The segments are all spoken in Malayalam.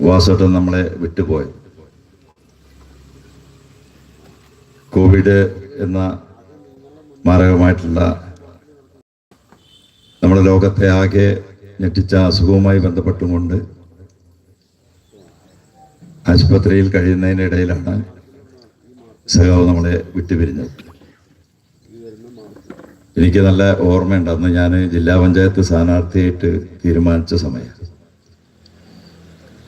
വാസോട്ടൻ നമ്മളെ വിട്ടുപോയി. കോവിഡ് എന്ന മാരകമായിട്ടുള്ള നമ്മുടെ ലോകത്തെ ആകെ ഞെട്ടിച്ച അസുഖവുമായി ബന്ധപ്പെട്ടുകൊണ്ട് ആശുപത്രിയിൽ കഴിയുന്നതിനിടയിലാണ് സഖാവ് നമ്മളെ വിട്ടുപിരിഞ്ഞത്. എനിക്ക് നല്ല ഓർമ്മയുണ്ട്. അന്ന് ഞാൻ ജില്ലാ പഞ്ചായത്ത് സ്ഥാനാർത്ഥിയായിട്ട് തീരുമാനിച്ച സമയം.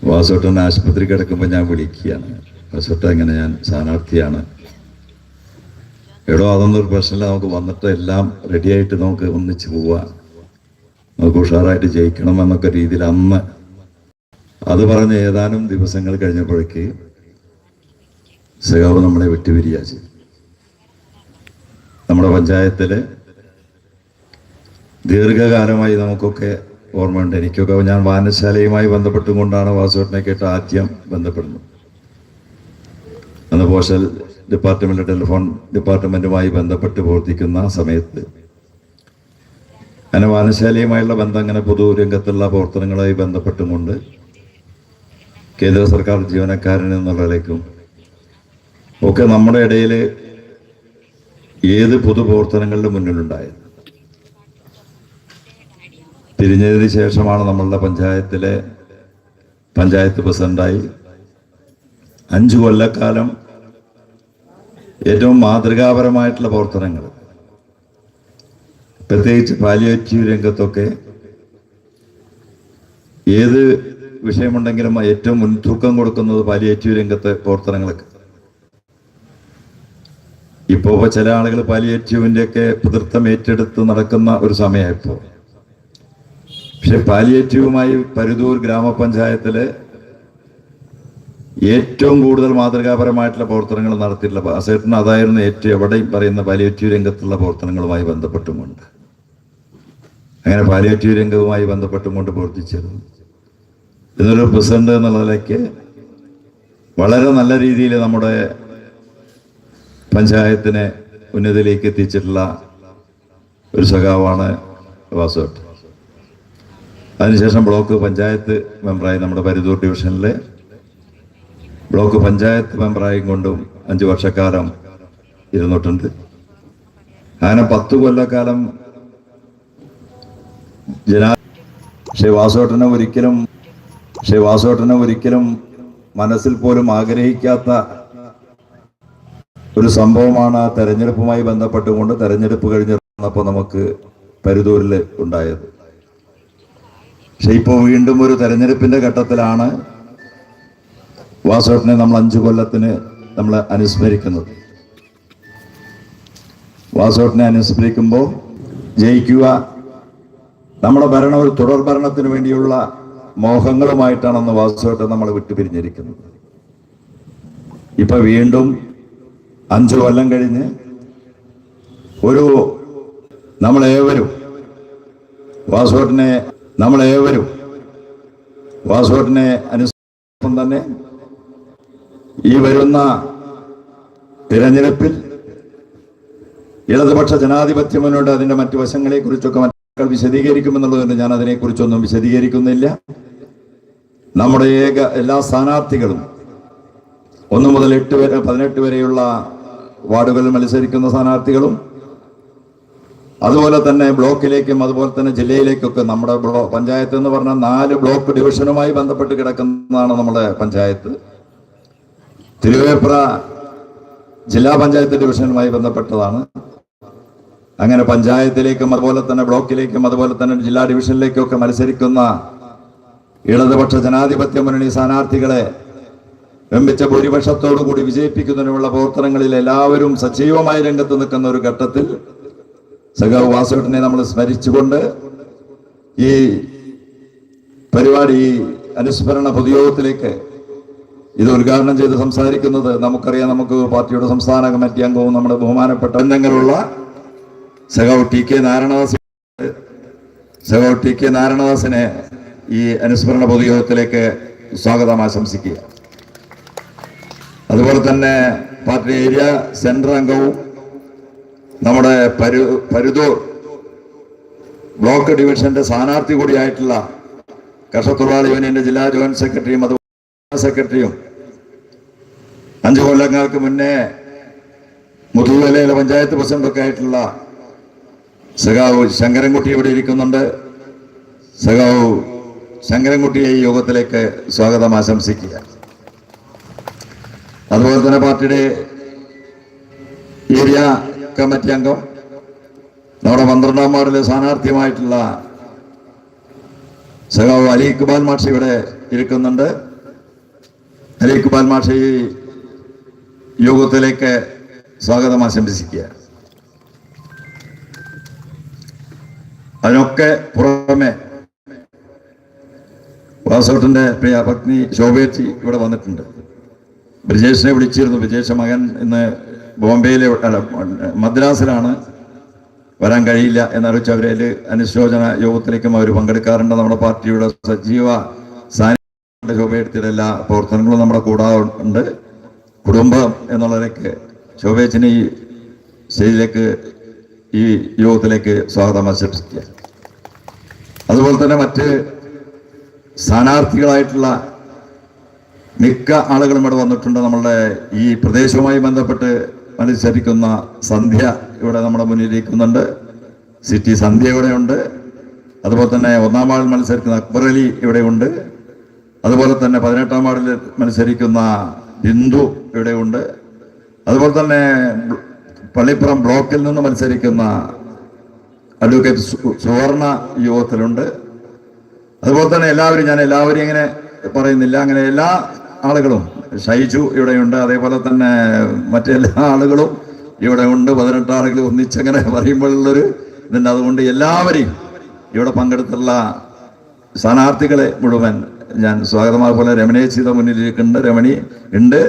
വാസോട്ടൻ ആശുപത്രി കിടക്കുമ്പോൾ ഞാൻ വിളിക്കുകയാണ്. വാസോട്ട ഇങ്ങനെ ഞാൻ സ്ഥാനാർത്ഥിയാണ്? എടോ അതൊന്നും ഒരു പ്രശ്നമില്ല. നമുക്ക് വന്നിട്ട് എല്ലാം റെഡിയായിട്ട് നമുക്ക് ഒന്നിച്ച് പോവാം. നമുക്ക് ഉഷാറായിട്ട് ജയിക്കണം എന്നൊക്കെ രീതിയിൽ അന്ന് അത് പറഞ്ഞ് ഏതാനും ദിവസങ്ങൾ കഴിഞ്ഞപ്പോഴേക്ക് സഖാവ് നമ്മളെ വിട്ടുപിരിയാ നമ്മുടെ പഞ്ചായത്തിൽ ദീർഘകാലമായി നമുക്കൊക്കെ ഓർമ്മയുണ്ട് എനിക്കൊക്കെ ഞാൻ വായനശാലയുമായി ബന്ധപ്പെട്ടുകൊണ്ടാണ് വാസുവേട്ടനെക്കായിട്ട് ആദ്യം ബന്ധപ്പെടുന്നത്. അന്ന് പോസ്റ്റൽ ഡിപ്പാർട്ട്മെന്റ് ടെലിഫോൺ ഡിപ്പാർട്ട്മെന്റുമായി ബന്ധപ്പെട്ട് പ്രവർത്തിക്കുന്ന സമയത്ത് അങ്ങനെ വായനശാലയുമായുള്ള ബന്ധം അങ്ങനെ പൊതുരംഗത്തുള്ള പ്രവർത്തനങ്ങളുമായി ബന്ധപ്പെട്ടുകൊണ്ട് കേന്ദ്ര സർക്കാർ ജീവനക്കാരൻ എന്നുള്ളതിലേക്കും ഒക്കെ നമ്മുടെ ഇടയിൽ ഏത് പൊതുപ്രവർത്തനങ്ങളുടെ മുന്നിലുണ്ടായത്? പിരിഞ്ഞതിന് ശേഷമാണ് നമ്മളുടെ പഞ്ചായത്തിലെ പഞ്ചായത്ത് പ്രസിഡന്റായി. അഞ്ചു കൊല്ലക്കാലം ഏറ്റവും മാതൃകാപരമായിട്ടുള്ള പ്രവർത്തനങ്ങൾ. പ്രത്യേകിച്ച് പാലിയേറ്റീവ് രംഗത്തൊക്കെ ഏത് വിഷയമുണ്ടെങ്കിലും ഏറ്റവും മുൻതൂക്കം കൊടുക്കുന്നത് പാലിയേറ്റീവ് രംഗത്തെ പ്രവർത്തനങ്ങൾക്ക് ഇപ്പോൾ ചില ആളുകൾ പാലിയേറ്റീവിന്റെ ഒക്കെ പിതൃത്വം ഏറ്റെടുത്ത് നടക്കുന്ന ഒരു സമയമായിപ്പോ. പക്ഷെ പാലിയേറ്റീവുമായി പരുതൂർ ഗ്രാമപഞ്ചായത്തിൽ ഏറ്റവും കൂടുതൽ മാതൃകാപരമായിട്ടുള്ള പ്രവർത്തനങ്ങൾ നടത്തിയിട്ടുള്ള അസേട്ടൻ അതായിരുന്നു ഏറ്റവും എവിടെയും പറയുന്ന പാലിയേറ്റീവ് രംഗത്തുള്ള പ്രവർത്തനങ്ങളുമായി ബന്ധപ്പെട്ടുമുണ്ട് അങ്ങനെ പാലിയേറ്റീവ് രംഗവുമായി ബന്ധപ്പെട്ടുകൊണ്ട് പ്രവർത്തിച്ചിരുന്നു ഇന്നൊരു പ്രസിഡന്റ് എന്നുള്ള നിലയ്ക്ക് വളരെ നല്ല രീതിയിൽ നമ്മുടെ പഞ്ചായത്തിനെ ഉന്നതിയിലേക്ക് എത്തിച്ചിട്ടുള്ള ഒരു സഖാവാണ് വാസുവേട്ട് അതിനുശേഷം ബ്ലോക്ക് പഞ്ചായത്ത് മെമ്പറായി നമ്മുടെ പരിതൂർ ഡിവിഷനിലെ ബ്ലോക്ക് പഞ്ചായത്ത് മെമ്പറായും കൊണ്ടും അഞ്ച് വർഷക്കാലം ഇരുന്നിട്ടുണ്ട്. അങ്ങനെ പത്തു കൊല്ലക്കാലം ജനാ ശ്രീ വാസോട്ടനെ ഒരിക്കലും ശ്രീ വാസോട്ടനെ ഒരിക്കലും മനസ്സിൽ പോലും ആഗ്രഹിക്കാത്ത ഒരു സംഭവമാണ് ആ തെരഞ്ഞെടുപ്പുമായി ബന്ധപ്പെട്ടുകൊണ്ട് തെരഞ്ഞെടുപ്പ് കഴിഞ്ഞിരുന്നപ്പോൾ നമുക്ക് പരിദൂരിൽ ഉണ്ടായത്. പക്ഷെ ഇപ്പോൾ വീണ്ടും ഒരു തെരഞ്ഞെടുപ്പിന്റെ ഘട്ടത്തിലാണ് വാസോട്ടിനെ നമ്മൾ അഞ്ചു കൊല്ലത്തിന് നമ്മൾ അനുസ്മരിക്കുന്നത്. വാസോട്ടിനെ അനുസ്മരിക്കുമ്പോൾ ജയിക്കുക നമ്മുടെ ഭരണം ഒരു തുടർ ഭരണത്തിന് വേണ്ടിയുള്ള മോഹങ്ങളുമായിട്ടാണെന്ന് വാസോട്ടെ നമ്മൾ വിട്ടുപിരിഞ്ഞിരിക്കുന്നത്. ഇപ്പൊ വീണ്ടും അഞ്ചു കൊല്ലം കഴിഞ്ഞ് ഒരു നമ്മളേവരും വാസോട്ടിനെ നമ്മളേവരും വാസോട്ടിനെ അനുസരിപ്പം തന്നെ ഈ വരുന്ന തിരഞ്ഞെടുപ്പിൽ ഇടതുപക്ഷ ജനാധിപത്യ മുന്നോട്ട് അതിന്റെ മറ്റു വശങ്ങളെ കുറിച്ചൊക്കെ മറ്റു വിശദീകരിക്കുമെന്നുള്ളതുകൊണ്ട് ഞാൻ അതിനെക്കുറിച്ചൊന്നും വിശദീകരിക്കുന്നില്ല. നമ്മുടെ ഏക എല്ലാ സ്ഥാനാർത്ഥികളും ഒന്ന് മുതൽ എട്ട് വരെ പതിനെട്ട് വരെയുള്ള വാർഡുകളിൽ മത്സരിക്കുന്ന സ്ഥാനാർത്ഥികളും അതുപോലെ തന്നെ ബ്ലോക്കിലേക്കും അതുപോലെ തന്നെ ജില്ലയിലേക്കൊക്കെ നമ്മുടെ ബ്ലോ പഞ്ചായത്ത് എന്ന് പറഞ്ഞാൽ നാല് ബ്ലോക്ക് ഡിവിഷനുമായി ബന്ധപ്പെട്ട് കിടക്കുന്നതാണ് നമ്മുടെ പഞ്ചായത്ത്. തിരുവേപ്ര ജില്ലാ പഞ്ചായത്ത് ഡിവിഷനുമായി ബന്ധപ്പെട്ടതാണ്. അങ്ങനെ പഞ്ചായത്തിലേക്കും അതുപോലെ തന്നെ ബ്ലോക്കിലേക്കും അതുപോലെ തന്നെ ജില്ലാ ഡിവിഷനിലേക്കും ഒക്കെ മത്സരിക്കുന്ന ഇടതുപക്ഷ ജനാധിപത്യ മുന്നണി സ്ഥാനാർത്ഥികളെ വെമ്പിച്ച ഭൂരിപക്ഷത്തോടു കൂടി വിജയിപ്പിക്കുന്നതിനുള്ള പ്രവർത്തനങ്ങളിൽ എല്ലാവരും സജീവമായി രംഗത്ത് നിൽക്കുന്ന ഒരു ഘട്ടത്തിൽ സഖാവ് വാസുവേട്ടനെ നമ്മൾ സ്മരിച്ചുകൊണ്ട് ഈ പരിപാടി അനുസ്മരണ പൊതുയോഗത്തിലേക്ക് ഇത് ഉദ്ഘാടനം ചെയ്ത് സംസാരിക്കുന്നത് നമുക്കറിയാം നമുക്ക് പാർട്ടിയുടെ സംസ്ഥാന കമ്മിറ്റി അംഗവും നമ്മുടെ ബഹുമാനപ്പെട്ട ബന്ധങ്ങളുള്ള സഖാവ് ടി കെ നാരായണദാസ് സഖാവ് ടി കെ നാരായണദാസിനെ ഈ അനുസ്മരണ പൊതുയോഗത്തിലേക്ക് സ്വാഗതം ആശംസിക്കുക. അതുപോലെ തന്നെ പാർട്ടി ഏരിയ സെൻട്രൽ അംഗവും നമ്മുടെ പരു പരുതൂർ ബ്ലോക്ക് ഡിവിഷന്റെ സ്ഥാനാർത്ഥി കൂടിയായിട്ടുള്ള കർഷക തൊഴിലാളി യൂണിയന്റെ ജില്ലാ ജോയിന്റ് സെക്രട്ടറിയും അതുപോലെ സെക്രട്ടറിയും അഞ്ചു കൊല്ലങ്ങൾക്ക് മുന്നേ മുതുകുലയിലെ പഞ്ചായത്ത് പ്രസിഡന്റൊക്കെ ആയിട്ടുള്ള സഖാവ് ശങ്കരൻകുട്ടി ഇവിടെ ഇരിക്കുന്നുണ്ട്. സഖാവ് ശങ്കരൻകുട്ടിയെ ഈ യോഗത്തിലേക്ക് സ്വാഗതം ആശംസിക്കുക. അതുപോലെ തന്നെ പാർട്ടിയുടെ ഏരിയ കമ്മിറ്റി അംഗം. നമ്മുടെ പന്ത്രണ്ടാം വാർഡിലെ സ്ഥാനാർത്ഥിയുമായിട്ടുള്ള സഖാവ് അലി ഇക്ബാൽ മാഷി ഇവിടെ ഇരിക്കുന്നുണ്ട്. അലി ഇക്ബാൽ മാഷി ഈ യോഗത്തിലേക്ക് സ്വാഗതം ആശംസിക്കുക. അതിനൊക്കെ പുറമെ വാസോട്ടിന്റെ പ്രിയ പത്നി ശോഭേച്ചി ഇവിടെ വന്നിട്ടുണ്ട്. ബ്രിജേഷിനെ വിളിച്ചിരുന്നു. ബ്രിജേഷ് മകൻ ഇന്ന് ബോംബെയിലെ അല്ല മദ്രാസിലാണ് വരാൻ കഴിയില്ല എന്നറിയിച്ച് അവരതിൽ അനുശോചന യോഗത്തിലേക്കും അവർ പങ്കെടുക്കാറുണ്ട്. നമ്മുടെ പാർട്ടിയുടെ സജീവ സാന്നിധ്യം ശോഭയെടുത്തിയുടെ എല്ലാ പ്രവർത്തനങ്ങളും നമ്മുടെ കൂടാറുണ്ട് കുടുംബം എന്നുള്ളതിലേക്ക് ശോഭേച്ചിനെ ഈ സ്റ്റേജിലേക്ക് ഈ യോഗത്തിലേക്ക് സ്വാഗതം ആശംസിക്കുക അതുപോലെ തന്നെ മറ്റ് സ്ഥാനാർത്ഥികളായിട്ടുള്ള മിക്ക ആളുകളും ഇവിടെ വന്നിട്ടുണ്ട്. നമ്മളുടെ ഈ പ്രദേശവുമായി ബന്ധപ്പെട്ട് മത്സരിക്കുന്ന സന്ധ്യ ഇവിടെ നമ്മുടെ മുന്നിലിരിക്കുന്നുണ്ട് സിറ്റി സന്ധ്യ ഇവിടെയുണ്ട്. അതുപോലെ തന്നെ ഒന്നാം വാർഡിൽ മത്സരിക്കുന്ന അക്ബർ അലി ഇവിടെയുണ്ട്. അതുപോലെ തന്നെ പതിനെട്ടാം വാർഡിൽ മത്സരിക്കുന്ന ബിന്ദു ഇവിടെയുണ്ട്. അതുപോലെ തന്നെ പള്ളിപ്പുറം ബ്ലോക്കിൽ നിന്ന് മത്സരിക്കുന്ന അഡ്വക്കേറ്റ് സുവർണ യുവത്തിലുണ്ട്. അതുപോലെ തന്നെ എല്ലാവരും ഞാൻ എല്ലാവരും ഇങ്ങനെ പറയുന്നില്ല. അങ്ങനെ എല്ലാ ആളുകളും. ഷൈജു ഇവിടെയുണ്ട്. അതേപോലെ തന്നെ മറ്റെല്ലാ ആളുകളും ഇവിടെ ഉണ്ട് പതിനെട്ട് ആളുകൾ ഒന്നിച്ചങ്ങനെ പറയുമ്പോഴുള്ളൊരു ഇതുണ്ട്. അതുകൊണ്ട് എല്ലാവരെയും ഇവിടെ പങ്കെടുത്തുള്ള സ്ഥാനാർത്ഥികളെ മുഴുവൻ ഞാൻ സ്വാഗതമായ പോലെ രമണിയെ ചെയ്ത മുന്നിലിരിക്കുന്നുണ്ട് രമണി ഉണ്ട്.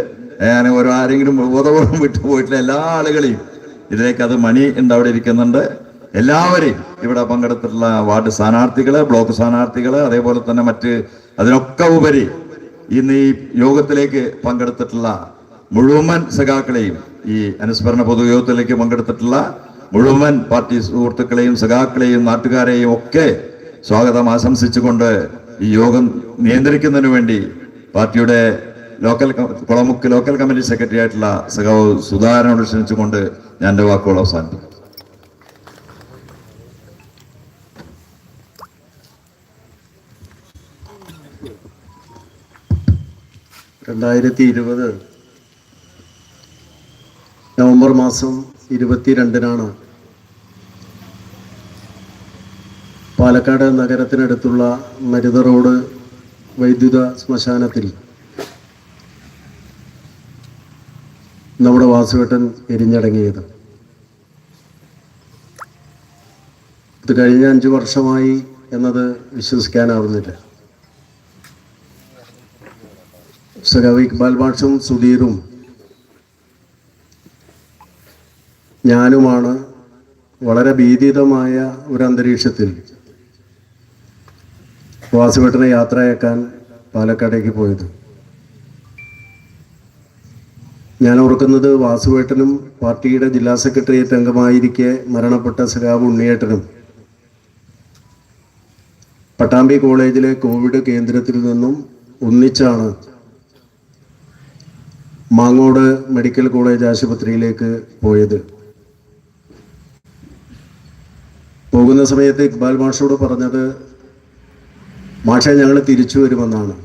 ഞാൻ ഓരോ ആരെങ്കിലും ബോധപൂർവം വിട്ടുപോയിട്ടില്ല എല്ലാ ആളുകളെയും ഇതിലേക്ക് അത് മണി ഉണ്ട്. അവിടെ ഇരിക്കുന്നുണ്ട്. എല്ലാവരെയും ഇവിടെ പങ്കെടുത്തിട്ടുള്ള വാർഡ് സ്ഥാനാർത്ഥികൾ ബ്ലോക്ക് സ്ഥാനാർത്ഥികൾ അതേപോലെ തന്നെ മറ്റ് അതിനൊക്കെ ഉപരി ഇന്ന് ഈ യോഗത്തിലേക്ക് പങ്കെടുത്തിട്ടുള്ള മുഴുവൻ സഖാക്കളെയും ഈ അനുസ്മരണ പൊതുയോഗത്തിലേക്ക് പങ്കെടുത്തിട്ടുള്ള മുഴുവൻ പാർട്ടി സുഹൃത്തുക്കളെയും സഖാക്കളെയും നാട്ടുകാരെയും ഒക്കെ സ്വാഗതം ആശംസിച്ചുകൊണ്ട് ഈ യോഗം നിയന്ത്രിക്കുന്നതിന് വേണ്ടി പാർട്ടിയുടെ local Kulamukku local committee secretary ആയിട്ടുള്ള സഖാവ് സുധാകരനോട് ക്ഷണിച്ചുകൊണ്ട് ഞാൻ എന്റെ വാക്കുകൾ അവസാനിപ്പിക്കും രണ്ടായിരത്തി ഇരുപത് നവംബർ മാസം ഇരുപത്തിരണ്ടിനാണ് പാലക്കാട് നഗരത്തിനടുത്തുള്ള മരുത റോഡ് വൈദ്യുത ശ്മശാനത്തിൽ നമ്മുടെ വാസുവേട്ടൻ എരിഞ്ഞടങ്ങിയത്. ഇത് കഴിഞ്ഞ അഞ്ചു വർഷമായി എന്നത് വിശ്വസിക്കാനാവുന്നില്ല. സഖാവ് ഇക്ബാൽ ബാഷും സുധീറും ഞാനുമാണ് വളരെ ഭീതിതമായ ഒരു അന്തരീക്ഷത്തിൽ വാസുവേട്ടനെ യാത്രയാക്കാൻ പാലക്കാടേക്ക് പോയത്. ഞാൻ ഓർക്കുന്നത് വാസുവേട്ടനും പാർട്ടിയുടെ ജില്ലാ സെക്രട്ടേറിയറ്റ് അംഗമായിരിക്കെ മരണപ്പെട്ട സഖാവ് ഉണ്ണിയേട്ടനും. പട്ടാമ്പി കോളേജിലെ കോവിഡ് കേന്ദ്രത്തിൽ നിന്നും ഒന്നിച്ചാണ് മാങ്ങോട് മെഡിക്കൽ കോളേജ് ആശുപത്രിയിലേക്ക് പോയത്. പോകുന്ന സമയത്ത് ഇക്ബാൽ മാഷോട് പറഞ്ഞത് മാഷെ ഞങ്ങൾ തിരിച്ചു വരുമെന്നാണ്.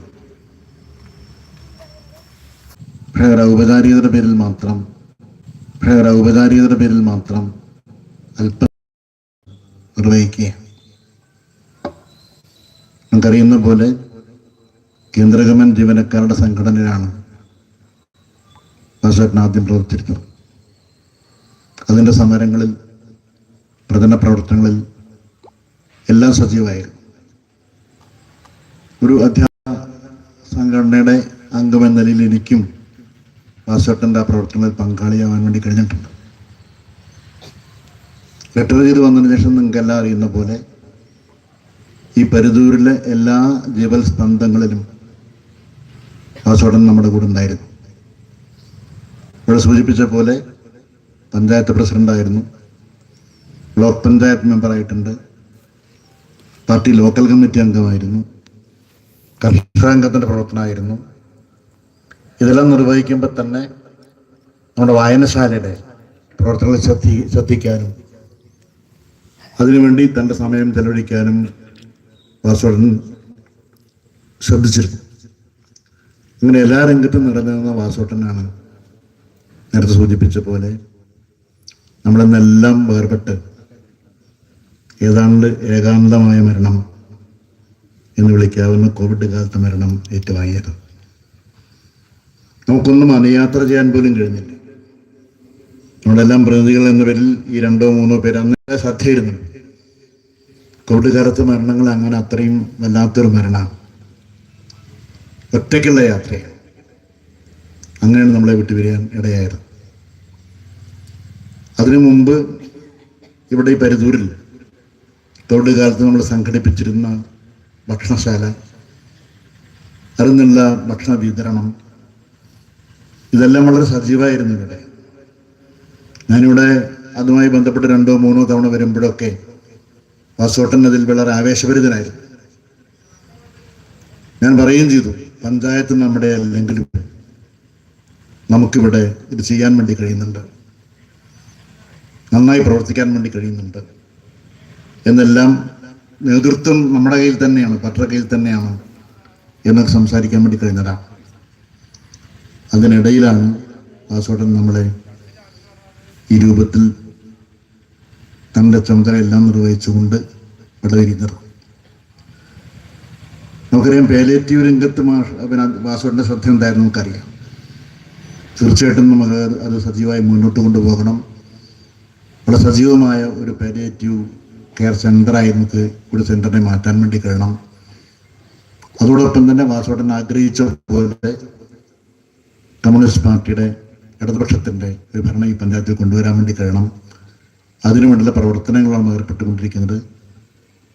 ഭയങ്കര ഔപചാരികതയുടെ പേരിൽ മാത്രം ഭയങ്കര ഔപചാരികതയുടെ പേരിൽ മാത്രം അല്പം നിർവഹിക്കുക. നമുക്കറിയുന്ന പോലെ കേന്ദ്ര ഗവൺമെന്റ് ജീവനക്കാരുടെ സംഘടനയിലാണ് വാസുവേട്ടൻ ആദ്യം പ്രവർത്തിച്ചിരുന്നത്. അതിന്റെ സമരങ്ങളിൽ പ്രചരണ പ്രവർത്തനങ്ങളിൽ എല്ലാം സജീവമായിരുന്നു. ഒരു അധ്യാപക സംഘടനയുടെ അംഗമെന്ന നിലയിൽ എനിക്കും വാസുവേട്ടന്റെ ആ പ്രവർത്തനങ്ങളിൽ പങ്കാളിയാവാൻ വേണ്ടി കഴിഞ്ഞിട്ടുണ്ട്. ലെറ്റർ ചെയ്ത് വന്നതിന് ശേഷം നിങ്ങൾക്ക് എല്ലാം അറിയുന്ന പോലെ ഈ പരിതൂരിലെ എല്ലാ ജീവൽ സ്പന്ദങ്ങളിലും വാസുവേട്ടൻ നമ്മുടെ കൂടെ ഉണ്ടായിരുന്നു. ഇവിടെ സൂചിപ്പിച്ച പോലെ പഞ്ചായത്ത് പ്രസിഡന്റായിരുന്നു. ബ്ലോക്ക് പഞ്ചായത്ത് മെമ്പറായിട്ടുണ്ട്. പാർട്ടി ലോക്കൽ കമ്മിറ്റി അംഗമായിരുന്നു. കർഷക അംഗത്തിന്റെ പ്രവർത്തനമായിരുന്നു ഇതെല്ലാം നിർവഹിക്കുമ്പോൾ തന്നെ നമ്മുടെ വായനശാലയുടെ പ്രവർത്തനങ്ങൾ ശ്രദ്ധി ശ്രദ്ധിക്കാനും അതിനുവേണ്ടി തന്റെ സമയം ചെലവഴിക്കാനും വാസോടൻ ശ്രദ്ധിച്ചിരുന്നു. ഇങ്ങനെ എല്ലാ രംഗത്തും നിറഞ്ഞിരുന്ന വാസോട്ടനാണ് നേരത്തെ സൂചിപ്പിച്ച പോലെ നമ്മളെന്നെല്ലാം വേർപെട്ട് ഏതാണ്ട് ഏകാന്തമായ മരണം എന്ന് വിളിക്കാവുന്ന കോവിഡ് കാലത്തെ മരണം ഏറ്റുവാങ്ങിയത്. നമുക്കൊന്നും അനുയാത്ര ചെയ്യാൻ പോലും കഴിഞ്ഞില്ല. നമ്മളെല്ലാം പ്രതിനിധികൾ എന്ന പേരിൽ ഈ രണ്ടോ മൂന്നോ പേര് അന്നേ സദ്യയിരുന്നു കോവിഡ് കാലത്ത് മരണങ്ങൾ അങ്ങനെ അത്രയും വല്ലാത്തൊരു മരണമാണ് ഒറ്റയ്ക്കുള്ള യാത്രയാണ്. അങ്ങനെയാണ് നമ്മളെ വിട്ടുപിരിയാൻ ഇടയായത്. അതിനു മുമ്പ് ഇവിടെ ഈ പരിതൂരിൽ തൊഴിൽ കാലത്ത് നമ്മൾ സംഘടിപ്പിച്ചിരുന്ന ഭക്ഷണശാല നിന്നുള്ള ഭക്ഷണ വിതരണം ഇതെല്ലാം വളരെ സജീവമായിരുന്നു ഇവിടെ. ഞാനിവിടെ അതുമായി ബന്ധപ്പെട്ട് രണ്ടോ മൂന്നോ തവണ വരുമ്പോഴൊക്കെ വാസോട്ടൻ അതിൽ വളരെ ആവേശഭരിതനായിരുന്നു. ഞാൻ പറയുകയും ചെയ്തു പഞ്ചായത്ത് നമ്മുടെ അല്ലെങ്കിലും നമുക്കിവിടെ ഇത് ചെയ്യാൻ വേണ്ടി കഴിയുന്നുണ്ട്. നന്നായി പ്രവർത്തിക്കാൻ വേണ്ടി കഴിയുന്നുണ്ട്. എന്നെല്ലാം നേതൃത്വം നമ്മുടെ കയ്യിൽ തന്നെയാണ് പട്ടറ കയ്യിൽ തന്നെയാണ് എന്നൊക്കെ സംസാരിക്കാൻ വേണ്ടി കഴിഞ്ഞതാണ് അതിനിടയിലാണ് വാസോട്ടൻ നമ്മളെ ഈ രൂപത്തിൽ തന്റെ ചുമതല എല്ലാം നിർവഹിച്ചുകൊണ്ട് ഇവിടെ വരുന്നത് നമുക്കറിയാം പേലേറ്റീവ് രംഗത്ത് പിന്നെ വാസോട്ടിന്റെ ശ്രദ്ധ ഉണ്ടായിരുന്നു നമുക്കറിയാം. തീർച്ചയായിട്ടും നമുക്ക് അത് സജീവമായി മുന്നോട്ട് കൊണ്ടുപോകണം. വളരെ സജീവമായ ഒരു പാലിയേറ്റീവ് കെയർ സെന്ററായി നമുക്ക് ഒരു സെന്ററിനെ മാറ്റാൻ വേണ്ടി കഴിയണം. അതോടൊപ്പം തന്നെ വാസോട്ടൻ ആഗ്രഹിച്ച പോലെ കമ്മ്യൂണിസ്റ്റ് പാർട്ടിയുടെ ഇടതുപക്ഷത്തിന്റെ ഒരു ഭരണം ഈ പഞ്ചായത്തിൽ കൊണ്ടുവരാൻ വേണ്ടി കഴിയണം. അതിനുവേണ്ടിയുള്ള പ്രവർത്തനങ്ങളാണ് ഏർപ്പെട്ടുകൊണ്ടിരിക്കുന്നത്.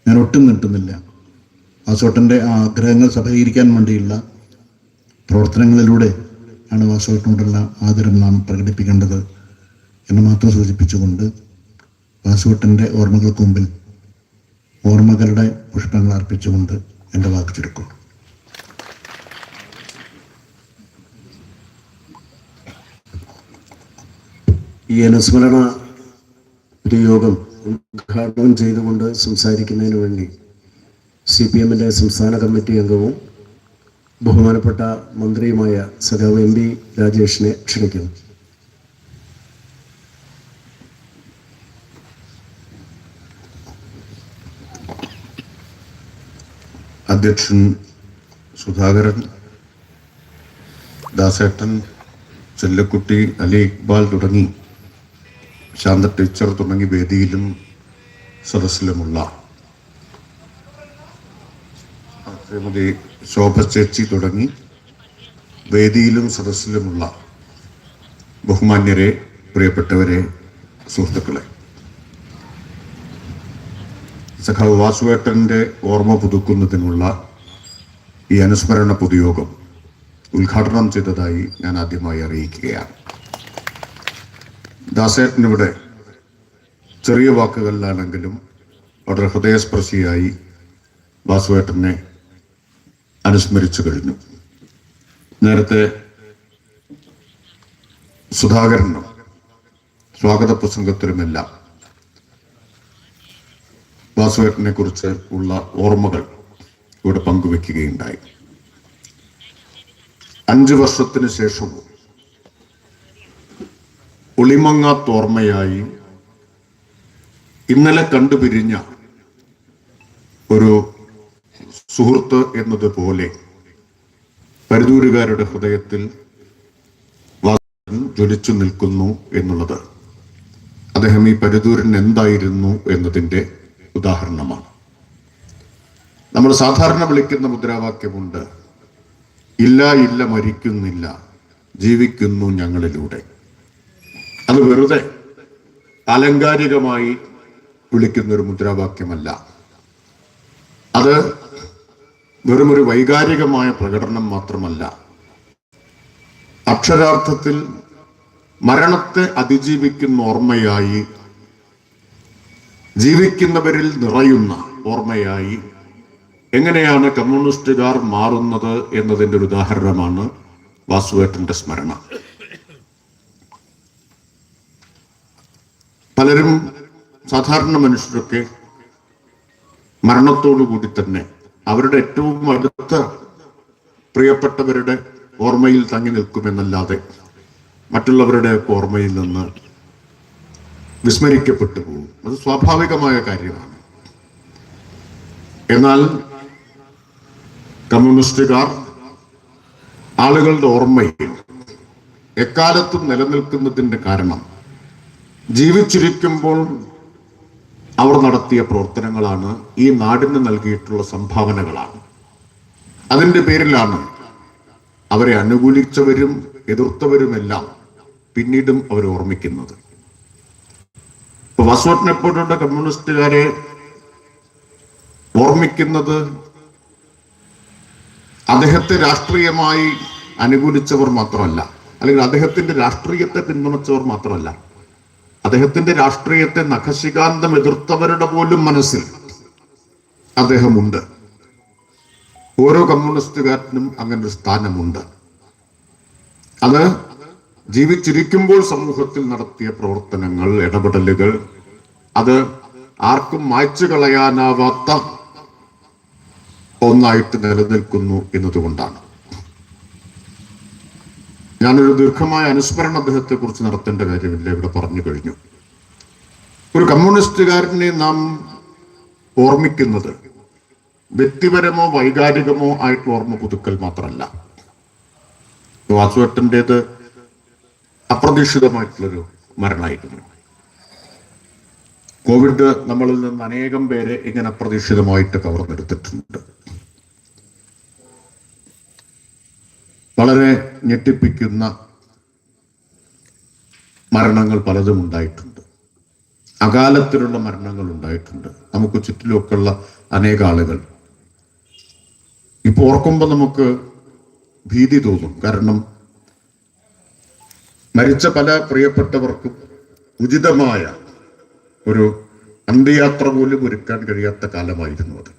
ഞാൻ ഒട്ടും നീട്ടുന്നില്ല വാസോട്ടന്റെ ആ ആഗ്രഹങ്ങൾ സഫലീകരിക്കാൻ വേണ്ടിയുള്ള പ്രവർത്തനങ്ങളിലൂടെ ആണ് വാസോട്ടനോടുള്ള ആദരം നാം പ്രകടിപ്പിക്കേണ്ടത്. മാത്രം സൂചിപ്പിച്ചുകൊണ്ട് വാസുവട്ടന്റെ ഓർമ്മകൾക്ക് മുമ്പിൽ ഓർമ്മകളുടെ പുഷ്പങ്ങൾ അർപ്പിച്ചുകൊണ്ട് എന്റെ വാക്ക് ചുരുക്കും. ഈ അനുസ്മരണ ഒരു യോഗം ഉദ്ഘാടനം ചെയ്തുകൊണ്ട് സംസാരിക്കുന്നതിന് വേണ്ടി സി പി എമ്മിന്റെ സംസ്ഥാന കമ്മിറ്റി അംഗവും ബഹുമാനപ്പെട്ട മന്ത്രിയുമായ സഖാവ് എം പി രാജേഷിനെ ക്ഷണിക്കുന്നു. അധ്യക്ഷൻ സുധാകരൻ ദാസേട്ടൻ ചെല്ലക്കുട്ടി അലി ഇക്ബാൽ തുടങ്ങി ശാന്ത ടീച്ചർ തുടങ്ങി വേദിയിലും സദസ്സിലുമുള്ള ശ്രീമതി ശോഭ ചേച്ചി തുടങ്ങി വേദിയിലും സദസ്സിലുമുള്ള ബഹുമാന്യരെ പ്രിയപ്പെട്ടവരെ സുഹൃത്തുക്കളെ. സഖാവ് വാസുവേട്ടന്റെ ഓർമ്മ പുതുക്കുന്നതിനുള്ള ഈ അനുസ്മരണ പൊതുയോഗം ഉദ്ഘാടനം ചെയ്തതായി ഞാൻ ആദ്യമായി അറിയിക്കുകയാണ്. ദാസേട്ടനിവിടെ ചെറിയ വാക്കുകളിലാണെങ്കിലും വളരെ ഹൃദയസ്പർശിയായി വാസുവേട്ടനെ അനുസ്മരിച്ചു കഴിഞ്ഞു. നേരത്തെ സുധാകരനും സ്വാഗത പ്രസംഗത്തിലുമെല്ലാം വാസുവേട്ടനെ കുറിച്ച് ഉള്ള ഓർമ്മകൾ ഇവിടെ പങ്കുവെക്കുകയുണ്ടായി. അഞ്ചു വർഷത്തിന് ശേഷവും ഒളിമങ്ങാത്തോർമ്മയായി ഇന്നലെ കണ്ടുപിരിഞ്ഞ ഒരു സുഹൃത്ത് എന്നതുപോലെ പരുതൂരുകാരുടെ ഹൃദയത്തിൽ ജ്വലിച്ചു നിൽക്കുന്നു എന്നുള്ളത്. അദ്ദേഹം ഈ പരുതൂരൻ എന്തായിരുന്നു എന്നതിന്റെ ഉദാഹരണമാണ്. നമ്മൾ സാധാരണ വിളിക്കുന്ന മുദ്രാവാക്യമുണ്ട് ഇല്ല ഇല്ല മരിക്കുന്നില്ല ജീവിക്കുന്നു ഞങ്ങളിലൂടെ. അത് വെറുതെ ആലങ്കാരികമായി വിളിക്കുന്ന ഒരു മുദ്രാവാക്യമല്ല. അത് വെറുമൊരു വൈകാരികമായ പ്രകടനം മാത്രമല്ല. അക്ഷരാർത്ഥത്തിൽ മരണത്തെ അതിജീവിക്കുന്ന ഓർമ്മയായി ജീവിക്കുന്നവരിൽ നിറയുന്ന ഓർമ്മയായി എങ്ങനെയാണ് കമ്മ്യൂണിസ്റ്റുകാർ മാറുന്നത് എന്നതിന്റെ ഒരു ഉദാഹരണമാണ് വാസുവേട്ടന്റെ സ്മരണ. പലരും സാധാരണ മനുഷ്യരൊക്കെ മരണത്തോടു കൂടി തന്നെ അവരുടെ ഏറ്റവും അടുത്ത പ്രിയപ്പെട്ടവരുടെ ഓർമ്മയിൽ തങ്ങി നിൽക്കുമെന്നല്ലാതെ മറ്റുള്ളവരുടെ ഓർമ്മയിൽ നിന്ന് വിസ്മരിക്കപ്പെട്ടു പോകും. അത് സ്വാഭാവികമായ കാര്യമാണ്. എന്നാൽ കമ്മ്യൂണിസ്റ്റുകാർ ആളുകളുടെ ഓർമ്മയിൽ എക്കാലത്തും നിലനിൽക്കുന്നതിന്റെ കാരണം ജീവിച്ചിരിക്കുമ്പോൾ അവർ നടത്തിയ പ്രവർത്തനങ്ങളാണ് ഈ നാടിന് നൽകിയിട്ടുള്ള സംഭാവനകളാണ്. അതിന്റെ പേരിലാണ് അവരെ അനുകൂലിച്ചവരും എതിർത്തവരുമെല്ലാം പിന്നീടും അവർ ഓർമ്മിക്കുന്നത് ഇപ്പൊ വസോട്ടിനെ പോലുള്ള കമ്മ്യൂണിസ്റ്റുകാരെ ഓർമ്മിക്കുന്നത് അദ്ദേഹത്തെ രാഷ്ട്രീയമായി അനുകൂലിച്ചവർ മാത്രമല്ല അല്ലെങ്കിൽ അദ്ദേഹത്തിന്റെ രാഷ്ട്രീയത്തെ പിന്തുണച്ചവർ മാത്രമല്ല അദ്ദേഹത്തിന്റെ രാഷ്ട്രീയത്തെ നഖശികാന്തം എതിർത്തവരുടെ പോലും മനസ്സിൽ അദ്ദേഹമുണ്ട്. ഓരോ കമ്മ്യൂണിസ്റ്റുകാരനും അങ്ങനെ ഒരു സ്ഥാനമുണ്ട്. അത് ജീവിച്ചിരിക്കുമ്പോൾ സമൂഹത്തിൽ നടത്തിയ പ്രവർത്തനങ്ങൾ ഇടപെടലുകൾ അത് ആർക്കും മായ്ച്ചു കളയാനാവാത്ത ഒന്നായിട്ട് നിലനിൽക്കുന്നു എന്നതുകൊണ്ടാണ്. ഞാനൊരു ദീർഘമായ അനുസ്മരണം അദ്ദേഹത്തെ കുറിച്ച് നടത്തേണ്ട കാര്യമില്ല ഇവിടെ പറഞ്ഞു കഴിഞ്ഞു. ഒരു കമ്മ്യൂണിസ്റ്റുകാരനെ നാം ഓർമ്മിക്കുന്നത് വ്യക്തിപരമോ വൈകാരികമോ ആയിട്ടുള്ള ഓർമ്മ പുതുക്കൽ മാത്രമല്ല. വാസുവേട്ടന്റെത് അപ്രതീക്ഷിതമായിട്ടുള്ളൊരു മരണമായിരുന്നു. കോവിഡ് നമ്മളിൽ നിന്ന് അനേകം പേരെ ഇങ്ങനെ അപ്രതീക്ഷിതമായിട്ട് കവർന്നെടുത്തിട്ടുണ്ട് വളരെ ഞെട്ടിപ്പിക്കുന്ന മരണങ്ങൾ പലതും ഉണ്ടായിട്ടുണ്ട്. അകാലത്തിലുള്ള മരണങ്ങൾ ഉണ്ടായിട്ടുണ്ട്. നമുക്ക് ചുറ്റിലുമൊക്കെയുള്ള അനേക ആളുകൾ. ഇപ്പൊ ഓർക്കുമ്പോൾ നമുക്ക് ഭീതി തോന്നും. കാരണം മരിച്ച പല പ്രിയപ്പെട്ടവർക്കും ഉചിതമായ ഒരു അന്ത്യയാത്ര പോലും ഒരുക്കാൻ കഴിയാത്ത കാലമായിരുന്നു അത്.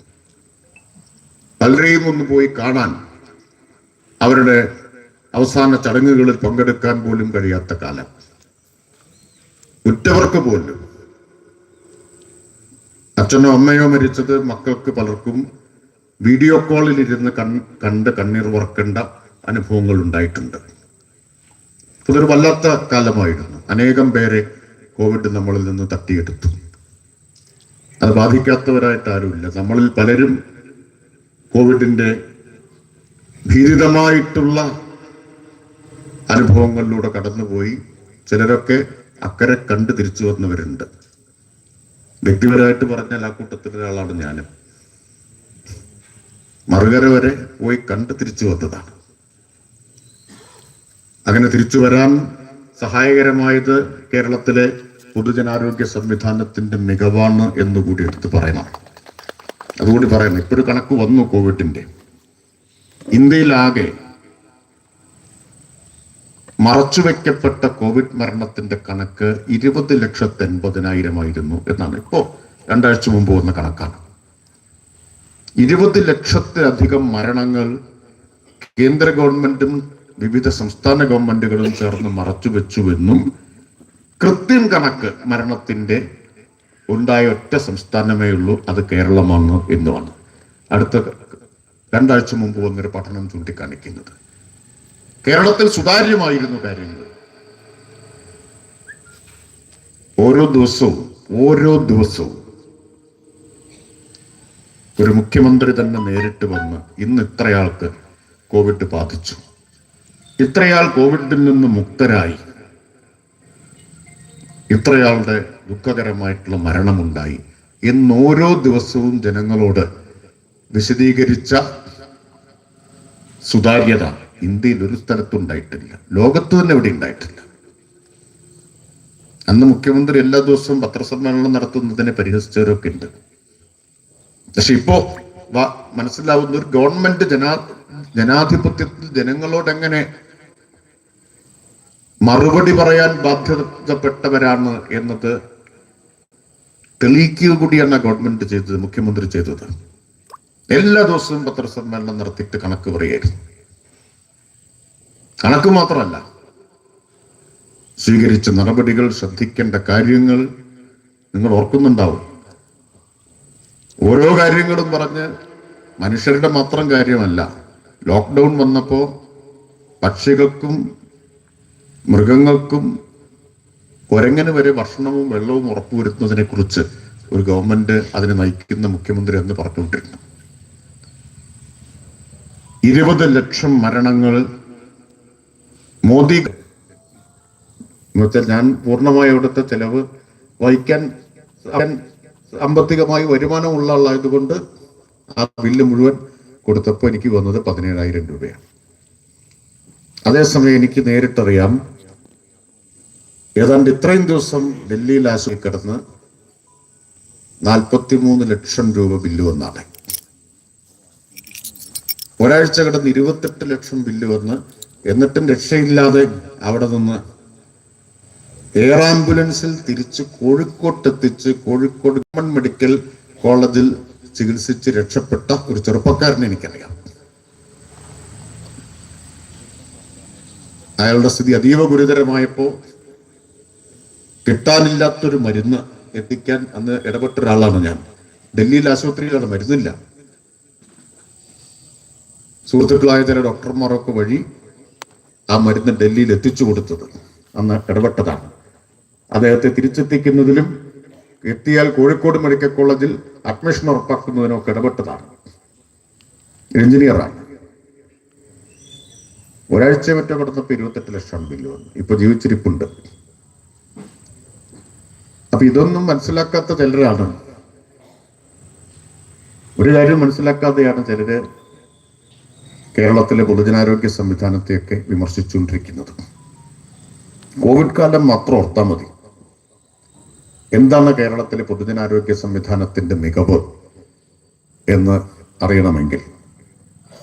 പലരെയും ഒന്ന് പോയി കാണാൻ അവരുടെ അവസാന ചടങ്ങുകളിൽ പങ്കെടുക്കാൻ പോലും കഴിയാത്ത കാലം. ഉറ്റവർക്ക് പോലും. അച്ഛനോ അമ്മയോ മരിച്ചത് മക്കൾക്ക് പലർക്കും വീഡിയോ കോളിൽ ഇരുന്ന് കൺ കണ്ട് കണ്ണീർ വറക്കേണ്ട അനുഭവങ്ങൾ ഉണ്ടായിട്ടുണ്ട്. അതൊരു വല്ലാത്ത കാലമായിരുന്നു. അനേകം പേരെ കോവിഡ് നമ്മളിൽ നിന്ന് തട്ടിയെടുത്തു. അത് ബാധിക്കാത്തവരായിട്ട് ആരുമില്ല. നമ്മളിൽ പലരും കോവിഡിന്റെ ഭീതിതമായിട്ടുള്ള അനുഭവങ്ങളിലൂടെ കടന്നുപോയി. ചിലരൊക്കെ അക്കരെ കണ്ട് തിരിച്ചു വന്നവരുണ്ട്. വ്യക്തിപരമായിട്ട് പറഞ്ഞാൽ ആ കൂട്ടത്തിൽ ഒരാളാണ് ഞാനും. മറുകര വരെ പോയി കണ്ട് തിരിച്ചു വന്നതാണ്. അങ്ങനെ തിരിച്ചു വരാൻ സഹായകരമായത് കേരളത്തിലെ പൊതുജനാരോഗ്യ സംവിധാനത്തിന്റെ മികവാണ് എന്നുകൂടി എടുത്ത് പറയണം. അതുകൂടി പറയണം ഇപ്പൊ ഒരു കണക്ക് വന്നു കോവിഡിന്റെ. ഇന്ത്യയിലാകെ മറച്ചുവെക്കപ്പെട്ട കോവിഡ് മരണത്തിന്റെ കണക്ക് ഇരുപത് ലക്ഷത്തി എൺപതിനായിരമായിരുന്നു എന്നാണ്. ഇപ്പോ രണ്ടാഴ്ച മുമ്പ് വന്ന കണക്കാണ്. ഇരുപത് ലക്ഷത്തിലധികം മരണങ്ങൾ കേന്ദ്ര ഗവൺമെന്റും വിവിധ സംസ്ഥാന ഗവൺമെന്റുകളും ചേർന്ന് മറച്ചുവെച്ചുവെന്നും കൃത്യം കണക്ക് മരണത്തിന്റെ ഉണ്ടായ ഒറ്റ സംസ്ഥാനമേ ഉള്ളൂ അത് കേരളമാണ് എന്നുമാണ്. അടുത്ത രണ്ടാഴ്ച മുമ്പ് വന്നൊരു പഠനം ചൂണ്ടിക്കാണിക്കുന്നത്. കേരളത്തിൽ സുതാര്യമായിരുന്നു കാര്യങ്ങൾ. ഓരോ ദിവസവും ഓരോ ദിവസവും ഒരു മുഖ്യമന്ത്രി തന്നെ നേരിട്ട് വന്ന് ഇന്ന് ഇത്രയാൾക്ക് കോവിഡ് ബാധിച്ചു. ഇത്രയാൾ കോവിഡിൽ നിന്ന് മുക്തരായി. ഇത്രയാളുടെ ദുഃഖകരമായിട്ടുള്ള മരണമുണ്ടായി. എന്ന് ഓരോ ദിവസവും ജനങ്ങളോട് വിശദീകരിച്ച സുതാര്യത ഇന്ത്യയിൽ ഒരു സ്ഥലത്തും ഉണ്ടായിട്ടില്ല ലോകത്ത് തന്നെ ഇവിടെ ഉണ്ടായിട്ടില്ല. അന്ന് മുഖ്യമന്ത്രി എല്ലാ ദിവസവും പത്രസമ്മേളനം നടത്തുന്നതിനെ പരിഹസിച്ചവരൊക്കെ ഉണ്ട്. പക്ഷെ ഇപ്പോ മനസ്സിലാവുന്ന ഒരു ഗവൺമെന്റ് ജനാ ജനാധിപത്യത്തിൽ ജനങ്ങളോട് എങ്ങനെ മറുപടി പറയാൻ ബാധ്യതപ്പെട്ടവരാണ് എന്നത് തെളിയിക്കുക കൂടിയാണ് ഗവൺമെന്റ് ചെയ്തത് മുഖ്യമന്ത്രി ചെയ്തത്. എല്ലാ ദിവസവും പത്രസമ്മേളനം നടത്തിയിട്ട് കണക്ക് പറയായിരുന്നു. കണക്ക് മാത്രമല്ല സ്വീകരിച്ച നടപടികൾ ശ്രദ്ധിക്കേണ്ട കാര്യങ്ങൾ നിങ്ങൾ ഓർക്കുന്നുണ്ടാവും. ഓരോ കാര്യങ്ങളും പറഞ്ഞ് മനുഷ്യരുടെ മാത്രം കാര്യമല്ല ലോക്ക്ഡൗൺ വന്നപ്പോൾ പക്ഷികൾക്കും മൃഗങ്ങൾക്കും കുരങ്ങന് വരെ ഭക്ഷണവും വെള്ളവും ഉറപ്പുവരുത്തുന്നതിനെ കുറിച്ച് ഒരു ഗവൺമെന്റ് അതിനെ നയിക്കുന്ന മുഖ്യമന്ത്രി എന്ന് പറഞ്ഞുകൊണ്ടിരുന്നു. ഇരുപത് ലക്ഷം മരണങ്ങൾ മോദി എന്നുവെച്ചാൽ ഞാൻ പൂർണമായി അവിടുത്തെ ചെലവ് വഹിക്കാൻ സാമ്പത്തികമായി വരുമാനമുള്ള ആളായതുകൊണ്ട് ആ ബില്ല് മുഴുവൻ കൊടുത്തപ്പോൾ എനിക്ക് വന്നത് പതിനേഴായിരം രൂപയാണ്. അതേസമയം എനിക്ക് നേരിട്ടറിയാം ഏതാണ്ട് ഇത്രയും ദിവസം ഡൽഹിയിൽ ആശുപത്രി കിടന്ന് നാൽപ്പത്തിമൂന്ന് ലക്ഷം രൂപ ബില്ല് വന്നാണ്. ഒരാഴ്ച കിടന്ന് ഇരുപത്തെട്ട് ലക്ഷം ബില്ല് വന്ന് എന്നിട്ടും രക്ഷയില്ലാതെ അവിടെ നിന്ന് എയർ ആംബുലൻസിൽ തിരിച്ച് കോഴിക്കോട്ട് എത്തിച്ച് കോഴിക്കോട് ഗവൺമെന്റ് മെഡിക്കൽ കോളേജിൽ ചികിത്സിച്ച് രക്ഷപ്പെട്ട ഒരു ചെറുപ്പക്കാരനെ എനിക്കറിയാം. അയാളുടെ സ്ഥിതി അതീവ ഗുരുതരമായപ്പോ കിട്ടാനില്ലാത്തൊരു മരുന്ന് എത്തിക്കാൻ അന്ന് ഇടപെട്ട ഒരാളാണ് ഞാൻ. ഡൽഹിയിൽ ആശുപത്രിയിലാണ് മരുന്നില്ല. സുഹൃത്തുക്കളായ ചില ഡോക്ടർമാരൊക്കെ വഴി ആ മരുന്ന് ഡൽഹിയിൽ എത്തിച്ചു കൊടുത്തത് അന്ന് ഇടപെട്ടതാണ്. അദ്ദേഹത്തെ തിരിച്ചെത്തിക്കുന്നതിലും എത്തിയാൽ കോഴിക്കോട് മെഡിക്കൽ കോളേജിൽ അഡ്മിഷൻ ഉറപ്പാക്കുന്നതിനൊക്കെ ഇടപെട്ടതാണ്. എഞ്ചിനീയറാണ്. ഒരാഴ്ച മറ്റോ കൊടുത്തപ്പോൾ ഇരുപത്തെട്ട് ലക്ഷം ബില്ല് വന്നു. ഇപ്പൊ ജീവിച്ചിരിപ്പുണ്ട്. അപ്പൊ ഇതൊന്നും മനസ്സിലാക്കാത്ത ചിലരാണ്. ഒരു കാര്യം മനസ്സിലാക്കാതെയാണ് ചിലര് കേരളത്തിലെ പൊതുജനാരോഗ്യ സംവിധാനത്തെയൊക്കെ വിമർശിച്ചുകൊണ്ടിരിക്കുന്നത്. കോവിഡ് കാലം മാത്രം ഓർത്താൽ മതി. എന്താണ് കേരളത്തിലെ പൊതുജനാരോഗ്യ സംവിധാനത്തിന്റെ മികവ് എന്ന് അറിയണമെങ്കിൽ.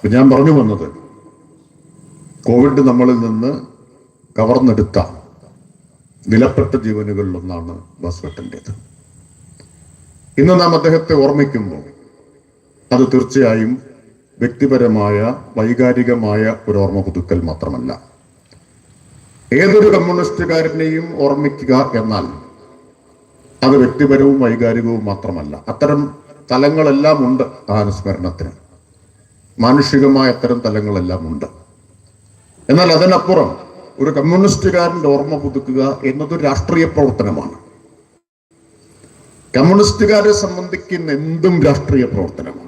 ഞാൻ പറഞ്ഞു വന്നത് കോവിഡ് നമ്മളിൽ നിന്ന് കവർന്നെടുത്ത വിലപ്പെട്ട ജീവനുകളിലൊന്നാണ് ബസ്വട്ടന്റെത്. ഇന്ന് നാം അദ്ദേഹത്തെ ഓർമ്മിക്കുമ്പോൾ അത് തീർച്ചയായും വ്യക്തിപരമായ വൈകാരികമായ ഒരു ഓർമ്മ പുതുക്കൽ മാത്രമല്ല. ഏതൊരു കമ്മ്യൂണിസ്റ്റുകാരനെയും ഓർമ്മിക്കുക എന്നാൽ അത് വ്യക്തിപരവും വൈകാരികവും മാത്രമല്ല. അത്തരം തലങ്ങളെല്ലാം ഉണ്ട് ആ അനുസ്മരണത്തിന്. മാനുഷികമായ അത്തരം തലങ്ങളെല്ലാം ഉണ്ട്. എന്നാൽ അതിനപ്പുറം ഒരു കമ്മ്യൂണിസ്റ്റുകാരന്റെ ഓർമ്മ പുതുക്കുക എന്നതൊരു രാഷ്ട്രീയ പ്രവർത്തനമാണ്. കമ്മ്യൂണിസ്റ്റുകാരെ സംബന്ധിക്കുന്ന എന്തും രാഷ്ട്രീയ പ്രവർത്തനമാണ്.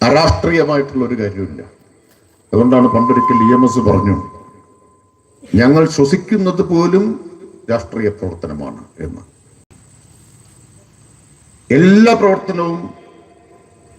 അരാഷ്ട്രീയമായിട്ടുള്ള ഒരു കാര്യമില്ല അതുകൊണ്ടാണ് പണ്ടൊരിക്കൽ ഇ എം എസ് പറഞ്ഞു ഞങ്ങൾ ശ്വസിക്കുന്നത് പോലും രാഷ്ട്രീയ പ്രവർത്തനമാണ് എന്ന്. എല്ലാ പ്രവർത്തനവും